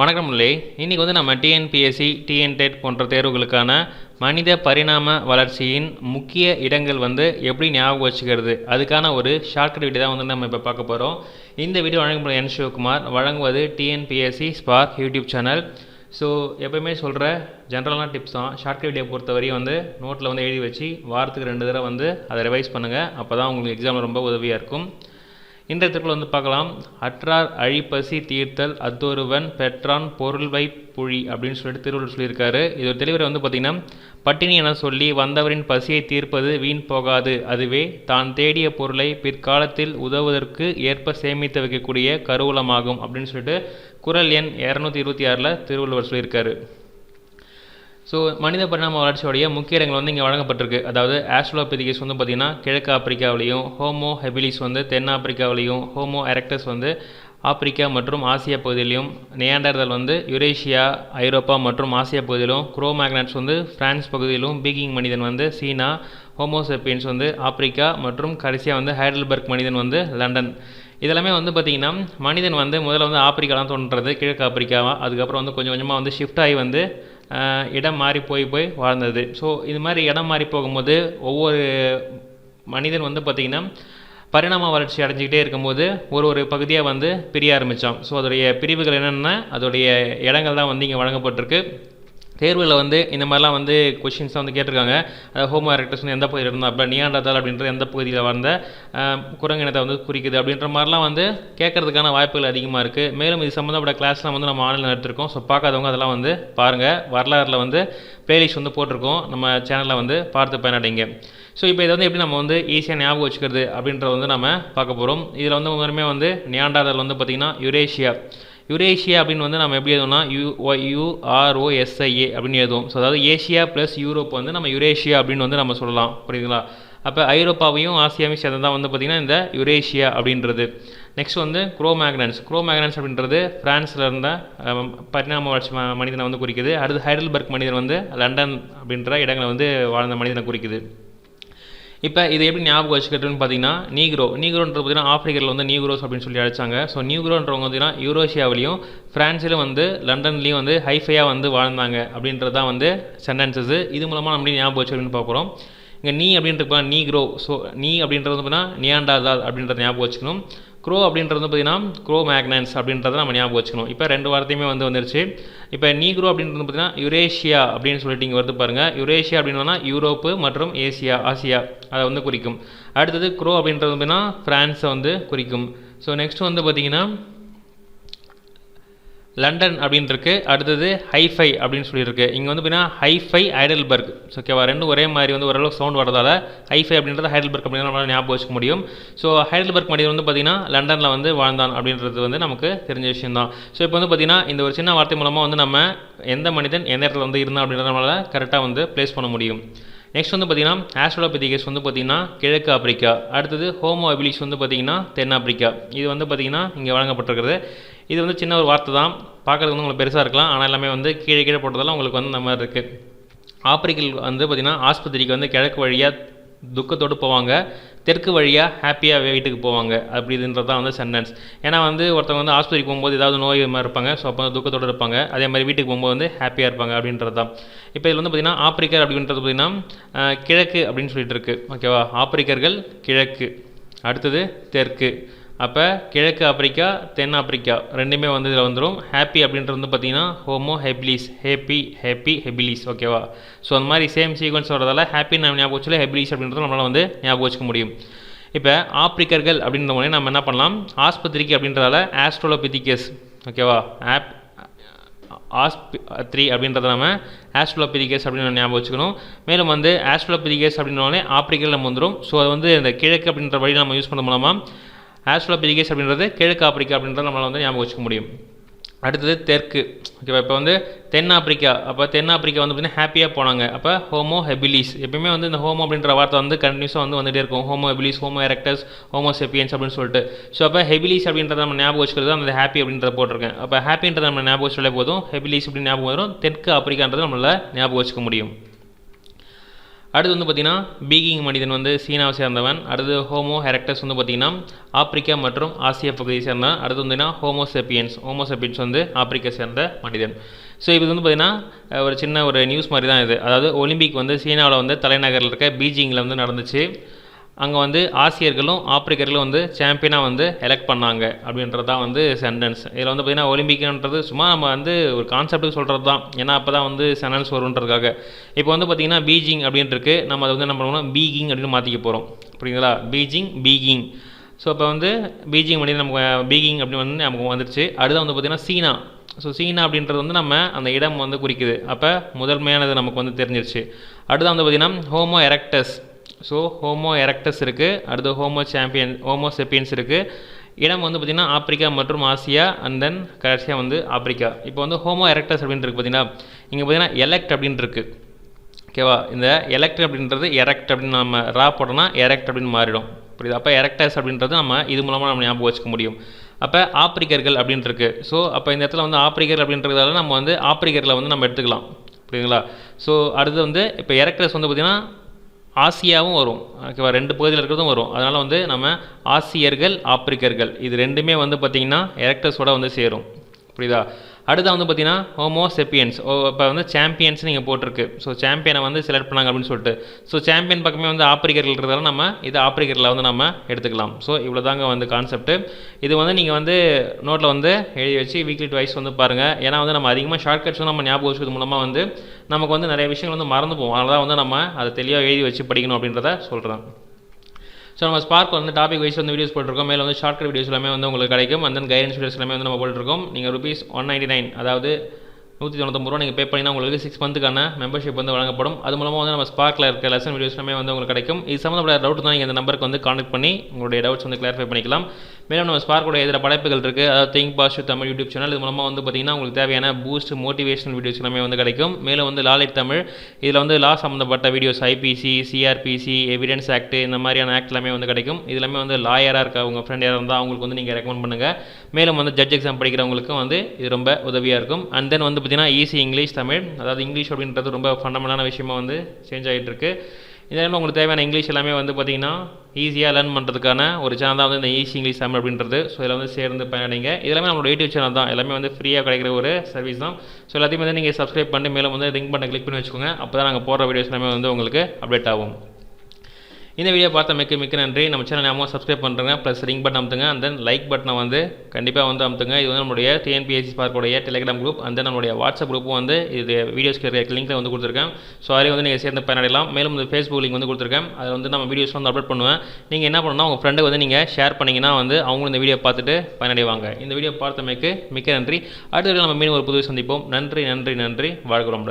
வணக்கம் முல்லை. இன்றைக்கி வந்து நம்ம டிஎன்பிஎஸ்சி டிஎன்டெட் போன்ற தேர்வுகளுக்கான மனித பரிணாம வளர்ச்சியின் முக்கிய இடங்கள் வந்து எப்படி ஞாபகம் வச்சுக்கிறது? அதுக்கான ஒரு ஷார்ட்கட் வீடியோ தான் வந்து நம்ம இப்போ பார்க்க போகிறோம் இந்த வீடியோ வழங்கப்படும் என் சிவகுமார் வழங்குவது TNPSC spark YouTube channel so எப்பயுமே சொல்கிற ஜென்ரலான டிப்ஸ் தான். ஷார்ட்கட் வீடியோ பொறுத்தவரையும் வந்து நோட்டில் வந்து எழுதி வச்சு வாரத்துக்கு ரெண்டு தடவை வந்து அதை ரிவைஸ் பண்ணுங்கள் அப்போ தான் உங்களுக்கு எக்ஸாமில் ரொம்ப உதவியாக இருக்கும். இந்த இடத்துல வந்து பார்க்கலாம். அற்றார் அழிப்பசி தீர்த்தல் அத்தொருவன் பெற்றான் பொருள்வை புழி அப்படின்னு சொல்லிட்டு திருவள்ளுவர் சொல்லியிருக்காரு. இது ஒரு தெளிவரை வந்து பார்த்திங்கன்னா பட்டினி என சொல்லி வந்தவரின் பசியை தீர்ப்பது வீண் போகாது. அதுவே தான் தேடிய பொருளை பிற்காலத்தில் உதவுவதற்கு ஏற்ப சேமித்து வைக்கக்கூடிய கருவூலமாகும் அப்படின்னு சொல்லிட்டு குரல் எண் இரநூத்தி இருபத்தி ஆறில் திருவள்ளுவர் சொல்லியிருக்காரு. ஸோ மனித பரிணாம வளர்ச்சியோடைய முக்கிய இடங்கள் வந்து இங்கே வழங்கப்பட்டிருக்கு. அதாவது ஆஸ்ட்ரோபெதிகஸ் வந்து பார்த்திங்கன்னா கிழக்கு ஆப்பிரிக்காவிலையும் ஹோமோ ஹெபிலிஸ் வந்து தென்னாப்பிரிக்காவிலையும் ஹோமோ எரக்டஸ் வந்து ஆப்பிரிக்கா மற்றும் ஆசியா பகுதியிலையும் நியாண்டர்தல் வந்து யுரேஷியா ஐரோப்பா மற்றும் ஆசியா பகுதியிலும் குரோமேக்னட்ஸ் வந்து பிரான்ஸ் பகுதியிலும் பீகிங் மனிதன் வந்து சீனா ஹோமோசெப்பியன்ஸ் வந்து ஆப்பிரிக்கா மற்றும் கடைசியாக வந்து ஹைடல்பர்க் மனிதன் வந்து லண்டன் இதெல்லாமே வந்து பார்த்திங்கன்னா மனிதன் வந்து முதல்ல வந்து ஆப்பிரிக்காலாம் தோன்றது கிழக்கு ஆப்பிரிக்காவா அதுக்கப்புறம் வந்து கொஞ்சம் கொஞ்சமாக வந்து ஷிஃப்ட் ஆகி வந்து இடம் மாறி போய் போய் வாழ்ந்தது. ஸோ இது மாதிரி இடம் மாறி போகும்போது ஒவ்வொரு மனிதன் வந்து பார்த்திங்கன்னா பரிணாம வளர்ச்சி அடைஞ்சிக்கிட்டே இருக்கும்போது ஒரு ஒரு பகுதியாக வந்து பிரிய ஆரம்பித்தான் ஸோ அதோடைய பிரிவுகள் என்னென்னா அதோடைய இடங்கள் தான் வந்து இங்கே வழங்கப்பட்டிருக்கு. தேர்வில் வந்து இந்த மாதிரிலாம் வந்து கொஷின்ஸ் வந்து கேட்டிருக்காங்க. ஹோமோ ஹோம் வந்து எந்த பகுதியில் இருந்தால் அப்போ நியாண்டதால் அப்படின்றது எந்த பகுதியில் வந்த குரங்கினத்தை வந்து குறிக்குது அப்படின்ற மாதிரிலாம் வந்து கேட்கறதுக்கான வாய்ப்புகள் அதிகமாக இருக்குது மேலும் இது சம்மந்தப்பட்ட கிளாஸ்லாம் வந்து நம்ம ஆன்லைனில் எடுத்திருக்கோம் ஸோ பார்க்காதவங்க அதெல்லாம் வந்து பாருங்கள் வரலாறில் வந்து பிளேலிஸ்ட் வந்து போட்டிருக்கோம். நம்ம சேனலில் வந்து பார்த்து பயனடைங்க. ஸோ இப்போ இதை வந்து எப்படி நம்ம வந்து ஈஸியாக ஞாபகம் வச்சுக்கிறது அப்படின்றத வந்து நம்ம பார்க்க போகிறோம் இதில் வந்து முதலுமே வந்து நியாண்டாதல் வந்து பார்த்திங்கன்னா யுரேஷியா யுரேஷியா அப்படின்னு வந்து நம்ம எப்படி எழுதுவோம்னா யூ யுஆர்ஓஎஸ்ஐஏ அப்படின்னு எழுதுவோம். ஸோ அதாவது ஏஷியா ப்ளஸ் யூரோப் வந்து நம்ம யுரேஷியா அப்படின்னு வந்து நம்ம சொல்லலாம். புரியுதுங்களா? அப்போ ஐரோப்பாவையும் ஆசியாவையும் சேர்ந்து தான் வந்து பார்த்திங்கன்னா இந்த யுரேஷியா அப்படின்றது. நெக்ஸ்ட் வந்து குரோமேக்னன்ஸ் குரோமேக்னன்ஸ் அப்படின்றது ஃப்ரான்ஸில் இருந்த பரிணாம வளர்ச்சி மனிதனை வந்து குறிக்குது. அடுத்து ஹைடல்பர்க் மனிதன் வந்து லண்டன் அப்படின்ற இடங்களை வந்து வாழ்ந்த மனிதனை குறிக்குது. இப்போ இதை எப்படி ஞாபகம் வச்சுக்கிட்டுன்னு பார்த்தீங்கன்னா நீக்ரோ. நீக்ரோன்றது பார்த்தீங்கன்னா ஆஃப்ரிக்காவில் வந்து நீக்ரோஸ் அப்படின்னு சொல்லி அழைச்சாங்க. ஸோ நீக்ரோன்றவங்க பார்த்தீங்கன்னா யூரோஷியாவிலையும் ஃப்ரான்ஸிலும் வந்து லண்டன்லேயும் வந்து ஹைஃபையாக வந்து வாழ்ந்தாங்க அப்படின்றது தான் வந்து சென்டென்சஸ். இது மூலமாக நம்ம ஞாபகம் வச்சு அப்படின்னு பார்க்குறோம். இங்கே நீ அப்படின்றது நீக்ரோ. ஸோ நீ அப்படின்றது பார்த்தீங்கன்னா நியாண்டாதால் அப்படின்றத ஞாபகம் வச்சுக்கணும். க்ரோ அப்படின்றது பார்த்தீங்கன்னா க்ரோ மேக்னன்ஸ் அப்படின்றத நம்ம ஞாபகம் வச்சுக்கணும். இப்போ ரெண்டு வார்த்தையுமே வந்து வந்துருச்சு. இப்போ நீக்ரோ அப்படின்றது பார்த்தீங்கன்னா யுரேஷியா அப்படின்னு சொல்லிட்டு இங்கே வருது பாருங்கள் யுரேஷியா அப்படின்னா யூரோப்பு மற்றும் ஏசியா ஆசியா அதை வந்து குறிக்கும். அடுத்தது க்ரோ அப்படின்றது பார்த்தீங்கன்னா ஃப்ரான்ஸை வந்து குறிக்கும். ஸோ நெக்ஸ்ட் வந்து பார்த்திங்கன்னா லண்டன் அப்படின்னு இருக்குது அடுத்தது ஹைஃபை அப்படின்னு சொல்லியிருக்கு. இங்கே வந்து பார்த்தீங்கன்னா ஹைஃபை ஹைடல்பர்க். ஓகேவா ரெண்டும் ஒரே மாதிரி வந்து ஓரளவுக்கு சவுண்ட் வரதால ஹைஃபை அப்படின்றது ஹைடல்பர்க் அப்படின்னு நம்மளால் ஞாபகம் வச்சுக்க முடியும். ஸோ ஹைடல்பர்க் மனிதன் வந்து பார்த்திங்கன்னா லண்டனில் வந்து வாழ்ந்தான் அப்படின்றது வந்து நமக்கு தெரிஞ்ச விஷயம் தான் ஸோ இப்போ வந்து பார்த்திங்கன்னா இந்த ஒரு சின்ன வார்த்தை மூலமாக வந்து நம்ம எந்த மனிதன் எந்த இடத்துல வந்து இருந்தான் அப்படின்றத நம்மளால் கரெக்டாக வந்து ப்ளேஸ் பண்ண முடியும். நெக்ஸ்ட் வந்து பார்த்திங்கன்னா ஆஸ்ட்ரோலோபெதிகஸ் வந்து பார்த்திங்கன்னா கிழக்கு ஆப்பிரிக்கா. அடுத்தது ஹோமோ அபிலிஸ் வந்து பார்த்திங்கன்னா தென் ஆப்பிரிக்கா. இது வந்து பார்த்திங்கன்னா இங்கே வழங்கப்பட்டிருக்கிறது. இது வந்து சின்ன ஒரு வார்த்தை தான். பார்க்குறது வந்து உங்களுக்கு பெருசாக இருக்கலாம். ஆனால் எல்லாமே வந்து கீழே கீழே போட்டதெல்லாம் உங்களுக்கு வந்து நம்ம மாதிரி இருக்குது ஆப்பிரிக்கல் வந்து பார்த்திங்கன்னா ஆஸ்பத்திரிக்கு வந்து கிழக்கு வழியாக துக்கத்தோடு போவாங்க. தெற்கு வழியாக ஹாப்பியாக வீட்டுக்கு போவாங்க. அப்படி இதுன்றது தான் வந்து சென்டென்ஸ் ஏன்னா வந்து ஒருத்தவங்க வந்து ஆஸ்பத்திரிக்கு போகும்போது ஏதாவது நோய் மாதிரி இருப்பாங்க. ஸோ அப்போ துக்கத்தோடு இருப்பாங்க. அதே மாதிரி வீட்டுக்கு போகும்போது வந்து ஹாப்பியாக இருப்பாங்க அப்படின்றது தான் இப்போ இதில் வந்து பார்த்திங்கன்னா ஆப்பிரிக்கர் அப்படின்றது பார்த்திங்கன்னா கிழக்கு அப்படின்னு சொல்லிட்டு இருக்கு. ஓகேவா ஆப்பிரிக்கர்கள் கிழக்கு. அடுத்தது தெற்கு. அப்போ கிழக்கு ஆப்பிரிக்கா தென் ஆப்பிரிக்கா ரெண்டுமே வந்து இதில் வந்துடும் ஹாப்பி அப்படின்றது வந்து பார்த்திங்கன்னா homo habilis happy happy habilis ஓகேவா ஸோ அந்த மாதிரி சேம் சீக்வன்ஸ் வரதால் ஹாப்பி நம்ம ஞாபகம் வச்சுல ஹெபிலிஸ் அப்படின்றது நம்மளால் வந்து ஞாபகம் வச்சுக்க முடியும். இப்போ ஆப்பிரிக்கர்கள் அப்படின்ற முறை நம்ம என்ன பண்ணலாம்? ஆஸ்பத்திரிக்கு அப்படின்றதால ஆஸ்ட்ரோலோபிதிகஸ் ஓகேவா ஆப் ஆஸ்பத்ரி அப்படின்றத நம்ம ஆஸ்ட்ரோலோபிதிகஸ் அப்படின்னு ஞாபகம் வச்சுக்கணும். மேலும் வந்து ஆஸ்ட்ரோலோபிதிகஸ் அப்படின்றவனே ஆப்பிரிக்கல் நம்ம வந்துடும் ஸோ அது வந்து இந்த கிழக்கு அப்படின்ற வழி நம்ம யூஸ் பண்ண மூலமாக ஆஸ்ட்ரோபிரிகேஸ் அப்படின்றது கிழக்கு ஆப்பிரிக்கா அப்படின்றத நம்மளால் வந்து ஞாபகம் வச்சுக்க முடியும். அடுத்தது தெற்கு. ஓகேவா இப்போ வந்து தென் ஆப்பிரிக்கா அப்போ தென் ஆப்பிரிக்கா வந்து பார்த்திங்கன்னா ஹாப்பியாக போனாங்க. அப்போ ஹோமோ ஹெபிலிஸ் எப்பயுமே வந்து இந்த ஹோமோ அப்படின்ற வார்த்தை வந்து கண்டினியூஸாக வந்து வந்துகிட்டே இருக்கும். Homo habilis homo erectus homo sapiens அப்படின்னு சொல்லிட்டு. ஸோ அப்போ ஹெபிலிஸ் அப்படின்றத நம்ம ஞாபகம் வச்சுக்கிறது அந்த ஹாப்பி அப்படின்றத போட்டிருக்கேன். அப்போ ஹாப்பின்றத நம்ம ஞாபகம் வச்சுட்டாலே போதும். ஹெபிலிஸ் அப்படின்னு ஞாபகம் வரும். தெற்கு ஆப்பிரிக்கான்றது நம்மளால் ஞாபகம் வச்சுக்க முடியும். அடுத்து வந்து பார்த்திங்கன்னா பீகிங் மனிதன் வந்து சீனாவை சேர்ந்தவன். அடுத்து ஹோமோ ஹெரக்டஸ் வந்து பார்த்திங்கன்னா ஆப்பிரிக்கா மற்றும் ஆசிய பகுதியை சேர்ந்தவன் அடுத்து வந்து பார்த்தீங்கன்னா ஹோமோசெப்பியன்ஸ் ஹோமோசெப்பியன்ஸ் வந்து ஆப்பிரிக்கா சேர்ந்த மனிதன். ஸோ இது வந்து பார்த்திங்கன்னா ஒரு சின்ன ஒரு நியூஸ் மாதிரி தான் இது. அதாவது ஒலிம்பிக் வந்து சீனாவில் வந்து தலைநகரில் இருக்க பீஜிங்கில் வந்து நடந்துச்சு. அங்கே வந்து ஆசியர்களும் ஆப்பிரிக்கர்களும் வந்து சாம்பியனாக வந்து எலெக்ட் பண்ணாங்க அப்படின்றது தான் வந்து சென்டென்ஸ் இதில் வந்து பார்த்திங்கன்னா ஒலிம்பிக்ன்றது சும்மா நம்ம வந்து ஒரு கான்செப்ட்டுக்கு சொல்கிறது தான் ஏன்னா அப்போ தான் வந்து சென்டென்ஸ் வருன்றதுக்காக இப்போ வந்து பார்த்திங்கன்னா பீஜிங் அப்படின்ட்டுருக்கு. நம்ம அதை வந்து என்ன பண்ணுவோம்னா பீகிங் அப்படின்னு மாற்றிக்க போகிறோம் புரியுங்களா பீஜிங் பீகிங் ஸோ இப்போ வந்து பீஜிங் பண்ணி நமக்கு பீகிங் அப்படின்னு வந்து நமக்கு வந்துருச்சு. அடுத்து வந்து பார்த்திங்கன்னா சீனா. ஸோ சீனா அப்படின்றது வந்து நம்ம அந்த இடம் வந்து குறிக்குது. அப்போ முதன்மையானது நமக்கு வந்து தெரிஞ்சிருச்சு. அடுத்து வந்து பார்த்திங்கன்னா homo erectus so homo erectus இருக்குது அடுத்து ஹோமோ சாம்பியன் ஹோமோ செப்பியன்ஸ் இருக்குது இடம் வந்து பார்த்திங்கன்னா ஆப்பிரிக்கா மற்றும் ஆசியா அண்ட் தென் கடைசியாக வந்து ஆப்பிரிக்கா. இப்போ வந்து ஹோமோ எரக்டஸ் அப்படின்னு பார்த்தீங்கன்னா இங்கே பார்த்தீங்கன்னா எலக்ட் அப்படின்னு ஓகேவா இந்த எலக்ட் அப்படின்றது எரக்ட் அப்படின்னு நம்ம ரா போட்டோம்னா எரக்ட் அப்படின்னு மாறிடும். புரியுது? அப்போ எரக்டஸ் அப்படின்றது நம்ம இது மூலமாக நம்ம ஞாபகம் வச்சுக்க முடியும். அப்போ ஆப்பிரிக்கர்கள் அப்படின்ட்டுருக்கு ஸோ அப்போ இந்த இடத்துல வந்து ஆப்பிரிக்கர் அப்படின்றதால நம்ம வந்து ஆப்பிரிக்கர்களை வந்து நம்ம எடுத்துக்கலாம். புரியுதுங்களா? ஸோ அடுத்து வந்து இப்போ எரக்டஸ் வந்து பார்த்திங்கன்னா ஆசியாவும் வரும். ஓகேவா ரெண்டு பகுதியில் இருக்கிறதும் வரும். அதனால் வந்து நம்ம ஆசியர்கள் ஆப்பிரிக்கர்கள் இது ரெண்டுமே வந்து பார்த்திங்கன்னா எரக்டஸோட வந்து சேரும். புரியுதா? அடுத்து வந்து பார்த்தீங்கன்னா ஹோமோ செப்பியன்ஸ் ஓ இப்போ வந்து சாம்பியன்ஸ் நீங்கள் போட்டிருக்கு. ஸோ சாம்பியனை வந்து செலக்ட் பண்ணாங்க அப்படின்னு சொல்லிட்டு. ஸோ சாம்பியன் பக்கமே வந்து ஆப்பிரிக்கர்கள் இருக்கிறதால நம்ம இது ஆப்பிரிக்கரில் வந்து நம்ம எடுத்துக்கலாம். ஸோ இவ்வளோ தாங்க வந்து கான்செப்ட் இது வந்து நீங்கள் வந்து நோட்டில் வந்து எழுதி வச்சு வீக்லி ட்வைஸ் வந்து பாருங்கள் ஏன்னா வந்து நம்ம அதிகமாக ஷார்ட்கட்ஸ் நம்ம ஞாபகம் வச்சுக்கிறது மூலமாக வந்து நமக்கு வந்து நிறைய விஷயங்கள் வந்து மறந்து போவோம் அதனால் தான் வந்து நம்ம அதை தெளிவாக எழுதி வச்சு படிக்கணும் அப்படின்றத சொல்கிறேன் ஸோ நம்ம ஸ்பார்க் வந்து டாபிக் வைஸ் வந்து வீடியோஸ் போட்டிருக்கோம். மேலே வந்து ஷார்ட் வீடியோஸ் எல்லாமே வந்து உங்களுக்கு கிடைக்கும். அந்த then கைடன்ஸ் வீடியோஸ் எல்லாமே வந்து நம்ம போட்டுருக்கோம். நீங்கள் ருபீஸ் ஒன் நைன்டி நைன் அதாவது நூற்றி தொண்ணூத்தொம்பது ரூபா நீங்கள் பே பண்ணினா உங்களுக்கு சிக்ஸ் மந்த்துக்கான மெம்பர்ஷிப் வந்து வழங்கப்படும். அது மூலமாக வந்து நம்ம ஸ்பார்க்கில் இருக்க லெசன் வீடியோஸ் எல்லாமே வந்து உங்களுக்கு கிடைக்கும். இது சம்மந்தப்பட்ட டவுட் தான் நீங்கள் இந்த நம்பருக்கு வந்து கான்டெக்ட் பண்ணி உங்களுடைய டவுட்ஸ் வந்து கிளாரிஃபை பண்ணிக்கலாம். மேலும் நம்ம ஸ்பார்க்கோட இதில் படைப்புகள் இருக்குது அதாவது think positive Tamil YouTube channel இது மூலமாக வந்து பார்த்திங்கன்னா உங்களுக்கு தேவையான பூஸ்ட் மோட்டிவேஷனல் வீடியோஸ் எல்லாமே வந்து கிடைக்கும். மேலும் வந்து லாலிட் தமிழ். இதில் வந்து லா சம்மந்தப்பட்ட videos IPC CrPC evidence act இந்த மாதிரியான ஆக்ட் எல்லாமே வந்து கிடைக்கும். இது எல்லாமே வந்து லாயராக இருக்க உங்கள் ஃப்ரெண்ட் யாராக இருந்தால் அவங்களுக்கு வந்து நீங்கள் ரெக்கமெண்ட் பண்ணுங்கள் மேலும் வந்து ஜட்ஜ் எக்ஸாம் படிக்கிறவங்களுக்கும் வந்து இது ரொம்ப உதவியாக இருக்கும். அண்ட் தென் வந்து பார்த்தீங்கன்னா ஈஸி இங்கிலீஷ் தமிழ். அதாவது இங்கிலீஷ் அப்படின்றது ரொம்ப ஃபண்டமெண்டான விஷயமா வந்து சேஞ்ச் ஆகிட்டு இருக்குது இதனால் உங்களுக்கு தேவையான இங்கிலீஷ் எல்லாமே வந்து பார்த்தீங்கன்னா ஈஸியாக லேர்ன் பண்ணுறதுக்கான ஒரு சேனல் தான் வந்து இந்த ஈஸி இங்கிலீஷ் தமிழ் அப்படின்றது. ஸோ இதில் வந்து சேர்ந்து பயனடைங்க. இதெல்லாமே நம்மளோட யூடியூப் சேனல் தான். எல்லாமே வந்து ஃப்ரீயாக கிடைக்கிற ஒரு சர்வீஸ் தான். ஸோ எல்லாத்தையும் வந்து நீங்கள் சப்ஸ்கிரைப் பண்ணி மேலே வந்து ரிங் பண்ண கிளிக் பண்ணி வச்சுக்கோங்க. அப்போ தான் நாங்கள் போடுற வீடியோஸ் எல்லாமே வந்து உங்களுக்கு அப்டேட் ஆகும். இந்த வீடியோ பார்த்த மிக்க மிக்க நன்றி. நம்ம சேனல் ஞாபகம் சப்ஸ்கிரைப் பண்ணுறங்க ப்ளஸ் ரிங் பட்டன் அமுத்துங்க. அண்ட் தென் லைக் பட்டனை வந்து கண்டிப்பாக வந்து அமுத்துங்க. இது வந்து நம்மளுடைய டிஎன்பிஎஸ்சி பார்க்குடைய டெலிகிராம் குரூப் அண்ட் தென் நம்மளுடைய வாட்ஸ்அப் குரூப்பும் வந்து இது வீடியோஸ்க்கு இருக்க லிங்க்கில் வந்து கொடுத்துருக்கேன். ஸோ அதில் வந்து நீங்கள் சேர்ந்து பயனடையலாம். மேலும் இந்த ஃபேஸ்புக் லிங்க் வந்து கொடுத்துருக்கேன். அதில் வந்து நம்ம வீடியோஸ் வந்து அப்லோட் பண்ணுவேன். நீங்கள் என்ன பண்ணணும்னா உங்கள் ஃப்ரெண்டுக்கு வந்து நீங்கள் ஷேர் பண்ணிங்கன்னா வந்து அவங்களும் இந்த வீடியோ பார்த்துட்டு பயனடைவாங்க. இந்த வீடியோ பார்த்தமைக்கு மிக்க நன்றி. அடுத்த நம்ம மீண்டும் ஒரு புது சந்திப்போம். நன்றி நன்றி நன்றி. வாழ்கிறோம்